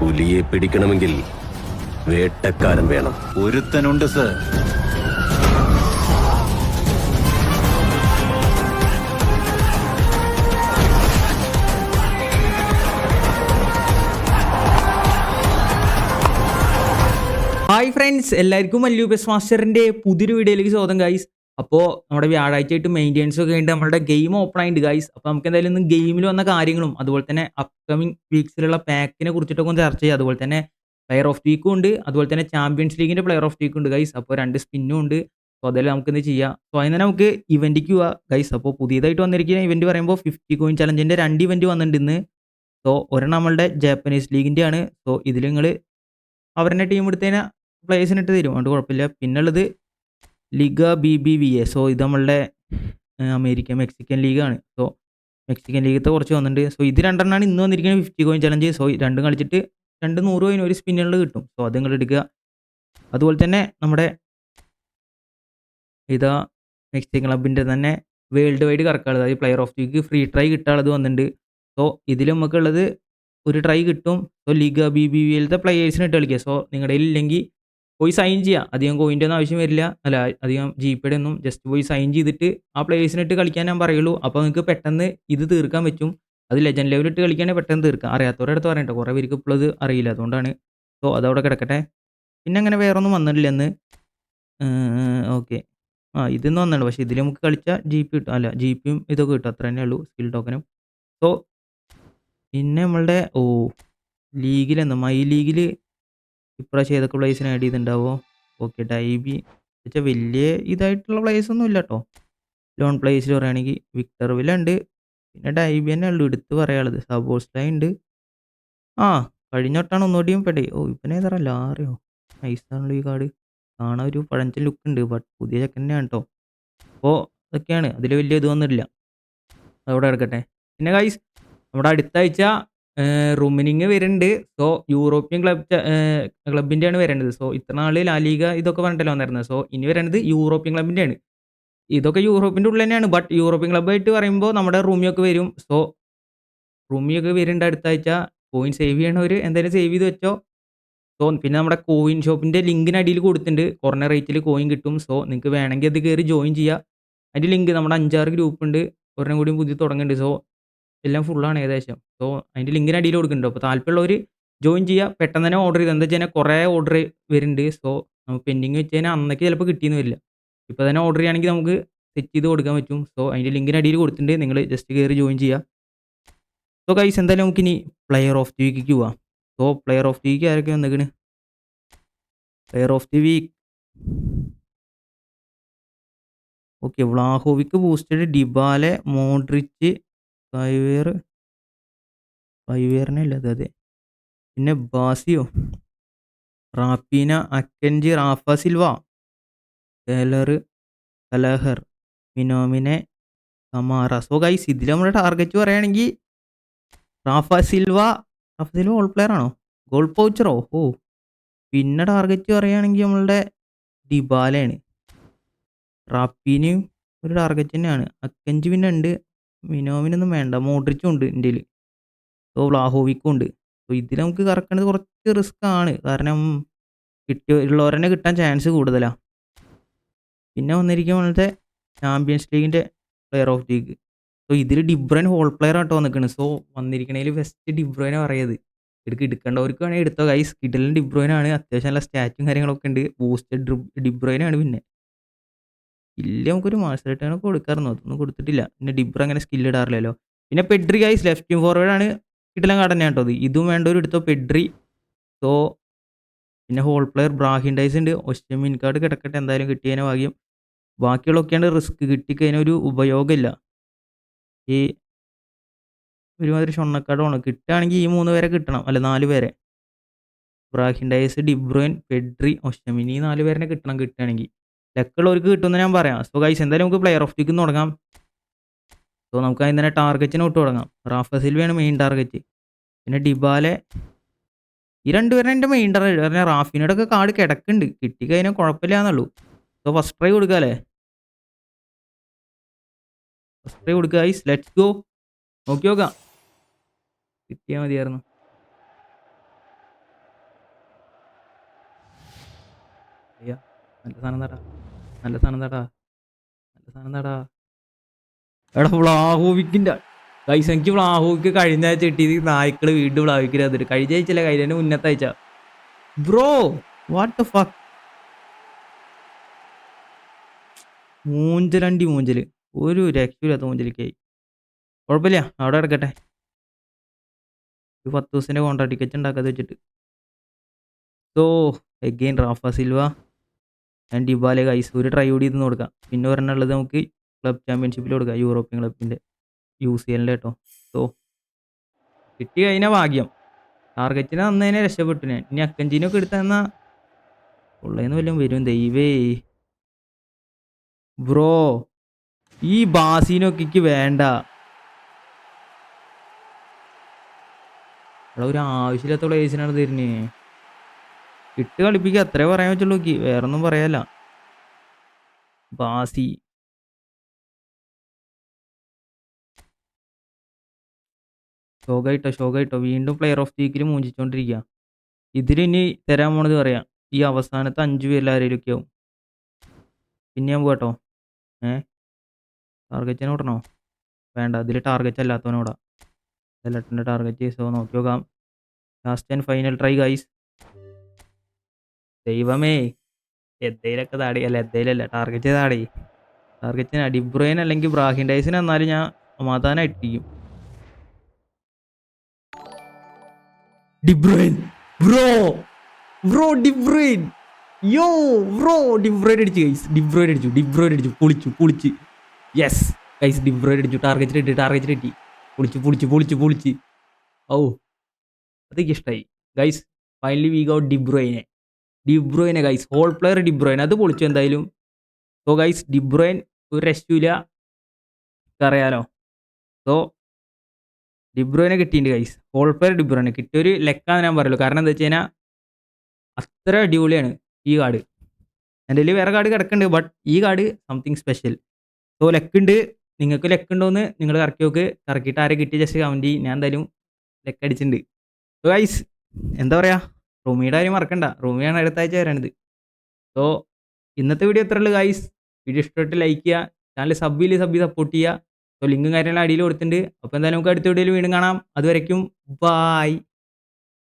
പുലിയെ പിടിക്കണമെങ്കിൽ വേട്ടക്കാരൻ വേണം. ഒരുത്തനുണ്ട് sir. Hi friends എല്ലാവർക്കും മല്ലു ബെസ് മാസ്റ്ററിന്റെ പുതിയൊരു വീഡിയോയിലേക്ക് സ്വാഗതം ഗൈസ് അപ്പോൾ നമ്മുടെ വ്യാഴാഴ്ച ആയിട്ട് മെയിന്റെനൻസ് ഒക്കെ ഉണ്ട് നമ്മുടെ ഗെയിം ഓപ്പൺ ആയിട്ടുണ്ട് ഗൈസ് അപ്പോൾ നമുക്ക് എന്തായാലും ഇന്ന് ഗെയിമിൽ വന്ന കാര്യങ്ങളും അതുപോലെ തന്നെ അപ്കമിങ് വീക്സിലുള്ള പാക്കിനെ കുറിച്ചിട്ടൊക്കെ ഒന്ന് ചർച്ച ചെയ്യാം. അതുപോലെ തന്നെ പ്ലെയർ ഓഫ് വീക്കും ഉണ്ട് അതുപോലെ തന്നെ ചാമ്പ്യൻസ് ലീഗിന്റെ പ്ലെയർ ഓഫ് വീക്കും ഉണ്ട് ഗൈസ് അപ്പോൾ രണ്ട് സ്പിന്നും ഉണ്ട്. സോ അതെല്ലാം നമുക്ക് ഇന്ന് ചെയ്യാം. സോ അതിന് തന്നെ നമുക്ക് ഇവന്റിക്ക് പോവാം ഗൈസ് അപ്പോൾ പുതിയതായിട്ട് വന്നിരിക്കുന്ന ഇവന്റ് പറയുമ്പോൾ ഫിഫ്റ്റി കോയിൻ ചലഞ്ചിന്റെ രണ്ട് ഇവന്റ് വന്നിട്ടുണ്ട് ഇന്ന്. സോ ഒരെണ്ണം നമ്മളുടെ ജാപ്പനീസ് ലീഗിന്റെ ആണ്. സോ ഇതിൽ നിങ്ങൾ അവരുടെ ടീം എടുത്തതിനാൽ പ്ലേസിനിട്ട് തരും. അതുകൊണ്ട് കുഴപ്പമില്ല. പിന്നുള്ളത് Liga B B V A. So ഇത് നമ്മളുടെ അമേരിക്ക മെക്സിക്കൻ ലീഗാണ്. സോ മെക്സിക്കൻ ലീഗത്തെ കുറച്ച് വന്നിട്ടുണ്ട്. സോ ഇത് രണ്ടെണ്ണമാണ് ഇന്ന് വന്നിരിക്കുന്നത് ഫിഫ്റ്റി കോയിൻ ചലഞ്ച് സോ രണ്ടും കളിച്ചിട്ട് രണ്ട് നൂറ് കോയിൻ ഒരു സ്പിന്നുകളിൽ കിട്ടും. സോ അത് നിങ്ങൾ എടുക്കുക. അതുപോലെ തന്നെ നമ്മുടെ ഇതാ മെക്സിക്കൻ ക്ലബിന്റെ തന്നെ വേൾഡ് വൈഡ് കറക്കാളത് അതായത് player of week free try കിട്ടാനുള്ളത് വന്നിട്ടുണ്ട്. സോ ഇതിൽ നമുക്കുള്ളത് ഒരു ട്രൈ കിട്ടും. സോ ലീഗ ബി ബി വിയിലത്തെ പ്ലെയേഴ്സിനിട്ട് കളിക്കുക. സോ നിങ്ങളുടെ ഇല്ലെങ്കിൽ പോയി സൈൻ ചെയ്യുക അധികം കോയിന്റെ ഒന്നും ആവശ്യം വരില്ല. അല്ല അധികം ജി പേയുടെ ഒന്നും ജസ്റ്റ് പോയി സൈൻ ചെയ്തിട്ട് ആ പ്ലേയേഴ്സിനിട്ട് കളിക്കാൻ ഞാൻ പറയുള്ളൂ. അപ്പോൾ നിങ്ങൾക്ക് പെട്ടെന്ന് ഇത് തീർക്കാൻ പറ്റും. അത് ലെജൻഡ് ലെവലിട്ട് കളിക്കാനേ പെട്ടെന്ന് തീർക്കാം. അറിയാത്തവരുടെ അടുത്ത് പറയട്ടെ കുറേ പേർക്ക് ഇപ്പോൾ ഇത് അറിയില്ല. അതുകൊണ്ടാണ്. സോ അതവിടെ കിടക്കട്ടെ. പിന്നെ അങ്ങനെ വേറെ ഒന്നും വന്നിട്ടില്ല എന്ന് ഓക്കെ ആ ഇതെന്ന് വന്നിട്ടുണ്ട്. പക്ഷേ ഇതിൽ നമുക്ക് കളിച്ചാൽ ജി പി കിട്ടും. അല്ല ജി പിയും ഇതൊക്കെ കിട്ടും. അത്ര തന്നെ ഉള്ളൂ സ്കിൽ ടോക്കനും സോ പിന്നെ നമ്മളുടെ ഓ ലീഗിലെന്ന് മൈ ലീഗിൽ ഇപ്രാവശ്യം ഏതൊക്കെ പ്ലേസിന് ആഡ് ചെയ്തിട്ടുണ്ടാവോ? ഓക്കെ ഡൈബി വെച്ചാൽ വലിയ ഇതായിട്ടുള്ള പ്ലേസ് ഒന്നും ഇല്ല കേട്ടോ ലോൺ പ്ലേസിൽ പറയുകയാണെങ്കിൽ വിക്ടർ വില ഉണ്ട് പിന്നെ ഡൈബി തന്നെ ഉള്ളൂ എടുത്ത് പറയാനുള്ളത്. സബോസ് ലൈൻ ഉണ്ട് ആ കഴിഞ്ഞ വട്ടാണ് ഒന്നുകൂടിയും പെടേ. ഓ ഇപ്പം ഏതാ ലാറിയോ നൈസാണല്ലോ ഈ കാർഡ് കാണാൻ ഒരു പഴഞ്ചൻ ലുക്ക് ഉണ്ട് ബട്ട് പുതിയ ചെക്കൻ തന്നെയാണ് കേട്ടോ അപ്പോൾ അതൊക്കെയാണ്. അതിൽ വലിയ ഇത് വന്നിട്ടില്ല അതവിടെ കിടക്കട്ടെ പിന്നെ ഗൈസ് നമ്മുടെ അടുത്ത ആഴ്ച റുമിനിങ് വരുന്നുണ്ട്. സോ യൂറോപ്യൻ ക്ലബ് ക്ലബിന്റെയാണ് വരേണ്ടത്. സോ ഇത്ര നാൾ ലാലിക ഇതൊക്കെ പറഞ്ഞല്ലോ വന്നിരുന്നത്. സോ ഇനി വരേണ്ടത് യൂറോപ്യൻ ക്ലബിന്റെയാണ് ഇതൊക്കെ യൂറോപ്പിന്റെ ഉള്ളിൽ തന്നെയാണ് ബട്ട് യൂറോപ്യൻ ക്ലബ്ബായിട്ട് പറയുമ്പോൾ നമ്മുടെ റൂമിയൊക്കെ വരും. സോ റൂമിയൊക്കെ വരുന്നുണ്ട് അടുത്ത ആഴ്ച. കോയിൻ സേവ് ചെയ്യണവർ എന്തായാലും സേവ് ചെയ്ത് വെച്ചോ. സോ പിന്നെ നമ്മുടെ കോയിൻ ഷോപ്പിന്റെ ലിങ്കിന് അടിയിൽ കൊടുത്തിട്ടുണ്ട്. കുറഞ്ഞ റേറ്റിൽ കോയിൻ കിട്ടും. സോ നിങ്ങൾക്ക് വേണമെങ്കിൽ അത് കയറി ജോയിൻ ചെയ്യുക അതിന്റെ ലിങ്ക് നമ്മുടെ അഞ്ചാറ് ഗ്രൂപ്പ് ഉണ്ട്. ഒരെണ്ണം കൂടി പുതിയ തുടങ്ങുന്നുണ്ട്. സോ എല്ലാം ഫുള്ളാണ് ഏകദേശം. സോ അതിന്റെ ലിങ്കിന് അടിയിൽ കൊടുക്കുന്നുണ്ട്. അപ്പോൾ താല്പര്യമുള്ളവർ ജോയിൻ ചെയ്യുക പെട്ടെന്ന് തന്നെ ഓർഡർ ചെയ്ത്. എന്താ വെച്ച് കഴിഞ്ഞാൽ കുറേ ഓർഡർ വരുന്നുണ്ട്. സോ നമുക്ക് പെൻഡിങ് വെച്ച് കഴിഞ്ഞാൽ അന്നൊക്കെ ചിലപ്പോൾ കിട്ടിയെന്ന് വരില്ല. ഇപ്പോൾ തന്നെ ഓർഡർ ചെയ്യുകയാണെങ്കിൽ നമുക്ക് സെറ്റ് ചെയ്ത് കൊടുക്കാൻ പറ്റും. സോ അതിന്റെ ലിങ്കിന് അടിയിൽ കൊടുത്തിട്ടുണ്ട്. നിങ്ങൾ ജസ്റ്റ് കയറി ജോയിൻ ചെയ്യുക സോ കൈസ് എന്തായാലും നമുക്ക് ഇനി പ്ലെയർ ഓഫ് ദി വീക്കിലേക്ക് പോവാം. So player of the week ആരൊക്കെ വന്നേക്കണ്? Player of the week okay Vlahovic boosted Dybala Modric ഫൈവേർ സ്പൈവെയറിനെ അല്ല അതെ? പിന്നെ ബാസിയോ Raphinha Akanji Rafa Silva Taylor Kelleher Minamino Camara so guys ഇതിൽ നമ്മുടെ ടാർഗറ്റ് പറയുകയാണെങ്കിൽ Rafa Silva Rafa Silva goal player ആണോ? Goal പൗച്ചറോ ഓ? പിന്നെ ടാർഗറ്റ് പറയുകയാണെങ്കിൽ നമ്മളുടെ ഡിബാലയാണ് റാപ്പീനയും ഒരു ടാർഗറ്റ് തന്നെയാണ്. അക്കഞ്ച് പിന്നെ ഉണ്ട്. മിനോമിനൊന്നും വേണ്ട. മോഡ്രിച്ചും ഉണ്ട് ഇന്ത്യയിൽ. സോ വ്ലാഹോവിക്കും ഉണ്ട് സോ ഇതിൽ നമുക്ക് കറക്കണത് കുറച്ച് റിസ്ക് ആണ്. കാരണം കിട്ടിയ ഉള്ളവരെന്നെ കിട്ടാൻ ചാൻസ് കൂടുതലാണ് പിന്നെ വന്നിരിക്കും പോലത്തെ ചാമ്പ്യൻസ് ലീഗിന്റെ പ്ലെയർ ഓഫ് ലീഗ് സോ ഇതിൽ ഡിബ്രൻ ഹോൾ പ്ലെയർ ആട്ടോ വന്നിരിക്കുന്നത് സോ വന്നിരിക്കണതിൽ ഫസ്റ്റ് ഡിബ്രോയിനെ പറയത്. എടുക്ക് എടുക്കേണ്ടവർക്ക് വേണമെങ്കിൽ എടുത്തോ ഗൈസ് കിഡിലും ഡിബ്രോയിനാണ് അത്യാവശ്യം നല്ല സ്റ്റാറ്റും കാര്യങ്ങളൊക്കെ ഉണ്ട്. ബൂസ്റ്റഡ് ഡിബ്രോയിനാണ് പിന്നെ. ഇല്ല നമുക്കൊരു മാസ്റ്റർ കൊടുക്കാറുന്നു അതൊന്നും കൊടുത്തിട്ടില്ല. പിന്നെ ഡിബ്ര അങ്ങനെ സ്കില്ല് ഇടാറില്ലല്ലോ. പിന്നെ പെഡ്രി ഗൈസ് ലെഫ്റ്റ് ഫോർവേഡ് ആണ് കിട്ടലം കടന്നെ കേട്ടോ ഇതും വേണ്ട ഒരു എടുത്തോ പെഡ്രി സോ പിന്നെ ഹോൾ പ്ലെയർ ബ്രാഹിൻ ഡൈസ് ഉണ്ട്. ഒസ്റ്റമിൻ കാർഡ് കിടക്കട്ടെ. എന്തായാലും കിട്ടിയതിനെ ഭാഗ്യം. ബാക്കിയുള്ളൊക്കെയാണ് റിസ്ക് കിട്ടിക്കഴിഞ്ഞാൽ ഒരു ഉപയോഗമില്ല. ഈ ഒരുമാതിരി ഷൊണ്ണക്കാർഡാണ് കിട്ടുകയാണെങ്കിൽ ഈ മൂന്ന് പേരെ കിട്ടണം. അല്ല നാല് പേരെ. ബ്രാഹിൻ ഡൈസ് ഡിബ്രോയിൻ പെഡ്രി ഈ നാല് പേരെ കിട്ടണം കിട്ടുകയാണെങ്കിൽ ലക്കുള്ളവർക്ക് കിട്ടുമെന്ന് ഞാൻ പറയാം. സോ ഗൈസ് എന്തായാലും നമുക്ക് പ്ലെയർ ഓഫ് ദിക്ക് തുടങ്ങാം. സോ നമുക്ക് അതിന് തന്നെ ടാർഗറ്റിനെ വിട്ട് തുടങ്ങാം. റാഫ സിൽവയാണ് മെയിൻ ടാർഗറ്റ് പിന്നെ ഡിബാലെ. ഈ രണ്ടുപേരും എന്റെ മെയിൻ ടാർഗറ്റ് പറഞ്ഞാൽ റാഫിനോടെ ഒക്കെ കാർഡ് കിടക്കുന്നുണ്ട്. കിട്ടിക്കഴിഞ്ഞാൽ കുഴപ്പമില്ല എന്നുള്ളൂ. സോ ഫസ്റ്റ് ട്രൈ കൊടുക്കാല്ലേ ഫസ്റ്റ് ട്രൈ കൊടുക്കുക ഐസ് ലെറ്റ്സ് ഗോ നോക്കി നോക്കാം. കിട്ടിയാൽ മതിയായിരുന്നു. അയ്യാ നല്ല സാധനം തരാം. നല്ല സാധനം തടാ നല്ല സാധനം തടാ എടാ വ്ളാഹോവിക്കിന്റെ ഗൈസ് എനിക്ക് വ്ളാഹോവിക്ക് കഴിഞ്ഞ ആഴ്ച കിട്ടിയത് നായ്ക്കൾ വീണ്ടും വ്ളാഹോവിക്കിന് തന്നിട്ട്. കഴിഞ്ഞ ആഴ്ചയല്ല കഴിഞ്ഞ മുന്നത്തെ ആഴ്ച. ബ്രോ വാട്ട് ഫക്ക് മൂഞ്ചലണ്ടി മൂഞ്ചൽ ഒരു രക്ഷയില്ലാത്ത മൂഞ്ചലിക്കായി കുഴപ്പമില്ല അവിടെ കിടക്കട്ടെ. ഒരു പത്ത് ദിവസത്തിന്റെ കോൺട്രാക്ട് ടിക്കറ്റ് ഉണ്ടാക്കാതെ വെച്ചിട്ട്. So again Rafa Silva and Dybala guys ഒരു ട്രൈ കൂടി ഇന്ന് കൊടുക്കാം. പിന്നെ ഉള്ളത് നമുക്ക് ക്ലബ് ചാമ്പ്യൻഷിപ്പിൽ കൊടുക്കാം യൂറോപ്യൻ ക്ലബിന്റെ യു സി എല്ലിന്റെ കേട്ടോ സോ കിട്ടി കഴിഞ്ഞാൽ ഭാഗ്യം. ടാർഗറ്റിനെ അന്നേനെ രക്ഷപ്പെട്ടു ഞാൻ. ഇനി അക്കഞ്ചിനൊക്കെ എടുത്തു തന്നാൽ ഉള്ളതെന്ന് വല്ലതും വരും. ദൈവേ. ബ്രോ ഈ ബാസിനൊക്കെ വേണ്ട. എടാ ഒരു ആവശ്യമില്ലാത്ത പ്ലേസിനാണ് തരുന്നത് ഇട്ട് കളിപ്പിക്കുക അത്രേ പറയാൻ പറ്റുള്ളൂ. നോക്കി വേറൊന്നും പറയാല്ല ബാസി. ഷോകായിട്ടോ ഷോകായിട്ടോ വീണ്ടും പ്ലെയർ ഓഫ് ദി വീക്കിൽ മൂഞ്ചിച്ചോണ്ടിരിക്കുക ഇതിലിനി തരാൻ പോണത് പറയാം. ഈ അവസാനത്തെ അഞ്ചു പേരിൽ ആരെങ്കിലുമൊക്കെ ആവും. പിന്നെ ഞാൻ പോകട്ടോ ഏ? ടാർഗറ്റിനെ വിടണോ വേണ്ട ഇതിൽ ടാർഗറ്റ് അല്ലാത്തവനോടാ ലട്ടന്റെ ടാർഗറ്റ് സോ നോക്കി നോക്കാം. Last and final try guys ദൈവമേ എന്തേലൊക്കെ താടി അല്ല എന്തേലല്ല ടാർഗറ്റ് താടി. ടാർഗറ്റിന് ഡിബ്രോയിൻ അല്ലെങ്കിൽ ബ്രാഹിൻ ഡൈസിന് എന്നാലും ഞാൻ സമാധാനമായിട്ടിരിക്കും. De Bruyne bro bro De Bruyne yo bro De Bruyne അടിച്ചു ഗൈസ് ഡിബ്രോയിൻ അടിച്ചു ഡിബ്രോയിൻ അടിച്ചു പൊളിച്ചു പൊളിച്ച്. യെസ് ഗൈസ് ഡിബ്രോയിൻ അടിച്ചു ടാർഗറ്റ് ഇട്ടി ടാർഗറ്റ് ഇട്ടി പൊളിച്ച് പൊളിച്ച് പൊളിച്ച് പൊളിച്ച്. ഔ അതൊക്കെ ഇഷ്ടമായി ഗൈസ് ഫൈനലി വി ഗൗട്ട് ഡിബ്രോയിനെ ഡിബ്രോയിനെ guys whole player De Bruyne അത് പൊളിച്ചു എന്തായാലും. സോ ഗൈസ് ഡിബ്രോയിൻ ഒരു രക്ഷയില്ല. അറിയാലോ സോ ഡിബ്രോയിനെ കിട്ടിയിട്ടുണ്ട് ഗൈസ് ഹോൾ പ്ലെയർ ഡിബ്രോയിനെ കിട്ടിയൊരു ലെക്കാന്ന് ഞാൻ പറയുള്ളൂ. കാരണം എന്താ വെച്ച് കഴിഞ്ഞാൽ അത്ര അടിപൊളിയാണ് ഈ കാർഡ്. എന്റെ കയ്യിൽ വേറെ കാർഡ് കിടക്കുന്നുണ്ട് ബട്ട് ഈ കാർഡ് സംതിങ് സ്പെഷ്യൽ സോ ലെക്കുണ്ട്. നിങ്ങൾക്ക് ലെക്കുണ്ടോയെന്ന് നിങ്ങൾ കറക്കി നോക്ക്. കറക്കിയിട്ട് ആരെ കിട്ടിയ ജസ്റ്റ് കമന്റ് ഞാൻ എന്തായാലും ലെക്ക് അടിച്ചിട്ടുണ്ട്. സോ ഗൈസ് എന്താ പറയുക റൂമിയുടെ കാര്യം മറക്കണ്ട. റൂമിയാണ് അടുത്ത ആഴ്ച വരണത് സോ ഇന്നത്തെ വീഡിയോ എത്ര ഉള്ളു ഗൈസ് വീഡിയോ ഇഷ്ടപ്പെട്ട് ലൈക്ക് ചെയ്യുക. ചാനൽ സബ് ചെയ്ത് സബ് സപ്പോർട്ട് ചെയ്യുക. സോ ലിങ്കും കാര്യങ്ങളും അടിയിൽ കൊടുത്തിട്ടുണ്ട്. അപ്പോൾ എന്തായാലും നമുക്ക് അടുത്ത വീഡിയോയിൽ വീണ്ടും കാണാം. അതുവരയ്ക്കും ബായ്